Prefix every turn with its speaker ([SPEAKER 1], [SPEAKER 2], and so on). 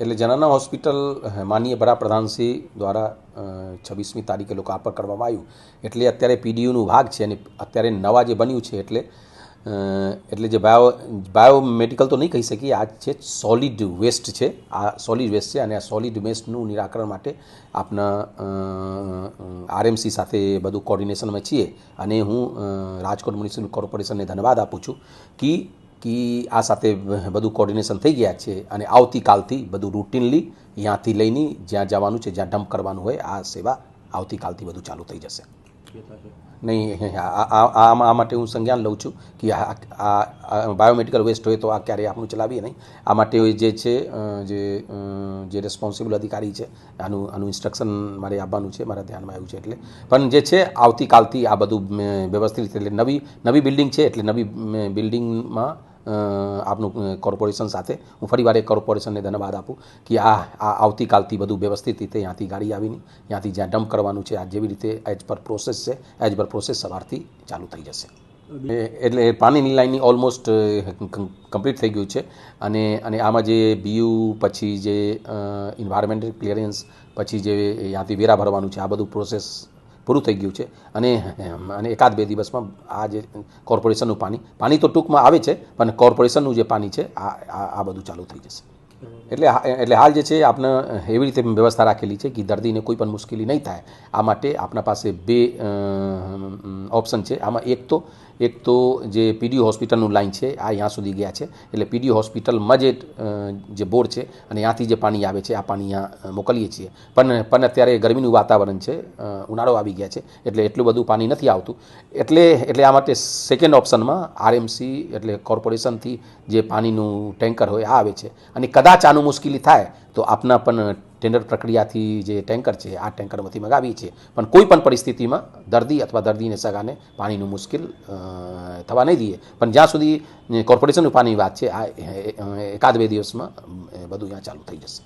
[SPEAKER 1] એટલે જનાના હોસ્પિટલ માનીય વડાપ્રધાનશ્રી દ્વારા છવ્વીસમી તારીખે લોકાર્પણ કરવામાં આવ્યું. એટલે અત્યારે પીડીયુનું ભાગ છે અને અત્યારે નવા જે બન્યું છે એટલે એટલે જે બાયો, બાયોમેડિકલ તો નહીં કહી શકીએ, આ છે સોલિડ વેસ્ટ છે. આ સોલિડ વેસ્ટ છે અને આ સોલિડ વેસ્ટનું નિરાકરણ માટે આપના આરએમસી સાથે બધું કોર્ડિનેશનમાં છીએ. અને હું રાજકોટ મ્યુનિસિપલ કોર્પોરેશનને ધન્યવાદ આપું છું કે કે આ સાથે બધું કોર્ડિનેશન થઈ ગયા છે અને આવતીકાલથી બધું રૂટીનલી અહીંયાથી લઈને જ્યાં જવાનું છે, જ્યાં ડમ્પ કરવાનું હોય, આ સેવા આવતીકાલથી બધું ચાલુ થઈ જશે. નહીં આ- આ માટે હું સંજ્ઞાન લઉં છું કે આ બાયોમેડિકલ વેસ્ટ હોય તો આ ક્યારેય આપણું ચલાવીએ નહીં. આ માટે જે છે જે જે રેસ્પોન્સિબલ અધિકારી છે, આનું આનું ઇન્સ્ટ્રક્શન મારે આપવાનું છે, મારા ધ્યાનમાં આવ્યું છે એટલે. પણ જે છે, આવતીકાલથી આ બધું વ્યવસ્થિત એટલે નવી નવી બિલ્ડિંગ છે એટલે નવી બિલ્ડિંગમાં આપનું કોર્પોરેશન સાથે. હું ફરી વાર એક કોર્પોરેશનને ધન્યવાદ આપું કે આ આ આવતીકાલથી બધું વ્યવસ્થિત રીતે ત્યાંથી ગાડી આવીને, ત્યાંથી જ્યાં ડમ્પ કરવાનું છે, આ જેવી રીતે એજ પર પ્રોસેસ છે એજ પર પ્રોસેસ સવારથી ચાલુ થઈ જશે. એ- એટલે પાણીની લાઇનની ઓલમોસ્ટ કમ્પ્લીટ થઈ ગયું છે. અને અને આમાં જે બીયુ પછી જે ઇન્વાયરમેન્ટલ ક્લિયરન્સ પછી જે ત્યાંથી વેરા ભરવાનું છે, આ બધું પ્રોસેસ પૂરું થઈ ગયું છે. અને અને એકાદ બે દિવસમાં આ જે કોર્પોરેશનનું પાણી પાણી તો ટૂંકમાં આવે છે, પણ કોર્પોરેશનનું જે પાણી છે, આ આ બધું ચાલુ થઈ જશે. એટલે એટલે હાલ જે છે આપણે એવી રીતે વ્યવસ્થા રાખેલી છે કે દર્દીને કોઈ પણ મુશ્કેલી નહીં થાય. આ માટે આપણા પાસે બે ઓપ્શન છે. આમાં એક તો એક તો જે પીડીયુ હોસ્પિટલનું લાઈન છે, આ અહીંયા સુધી ગયા છે. એટલે પીડીયુ હોસ્પિટલમાં જે જે બોર છે અને ત્યાંથી જે પાણી આવે છે, આ પાણી અહીંયા મોકલીએ છીએ. પણ પણ અત્યારે ગરમીનું વાતાવરણ છે ઉનાળો આવી ગયા છે, એટલે એટલું બધું પાણી નથી આવતું. એટલે એટલે આ માટે સેકન્ડ ઓપ્શનમાં આરએમસી એટલે કોર્પોરેશનથી જે પાણીનું ટેન્કર હોય, આ આવે છે. અને કદાચ આનું મુશ્કેલી થાય, તો આપના પણ ટેન્ડર પ્રક્રિયાથી જે ટેન્કર છે, આ ટેન્કરમાંથી મગાવીએ છીએ પણ કોઈ પણ પરિસ્થિતિમાં દર્દી અથવા દર્દીને સગાને પાણીનું મુશ્કેલ થવા નહીં દઈએ. પણ જ્યાં સુધી કોર્પોરેશનનું પાણીની વાત છે, આ એકાદ બે દિવસમાં બધું અહીંયા ચાલુ થઈ જશે.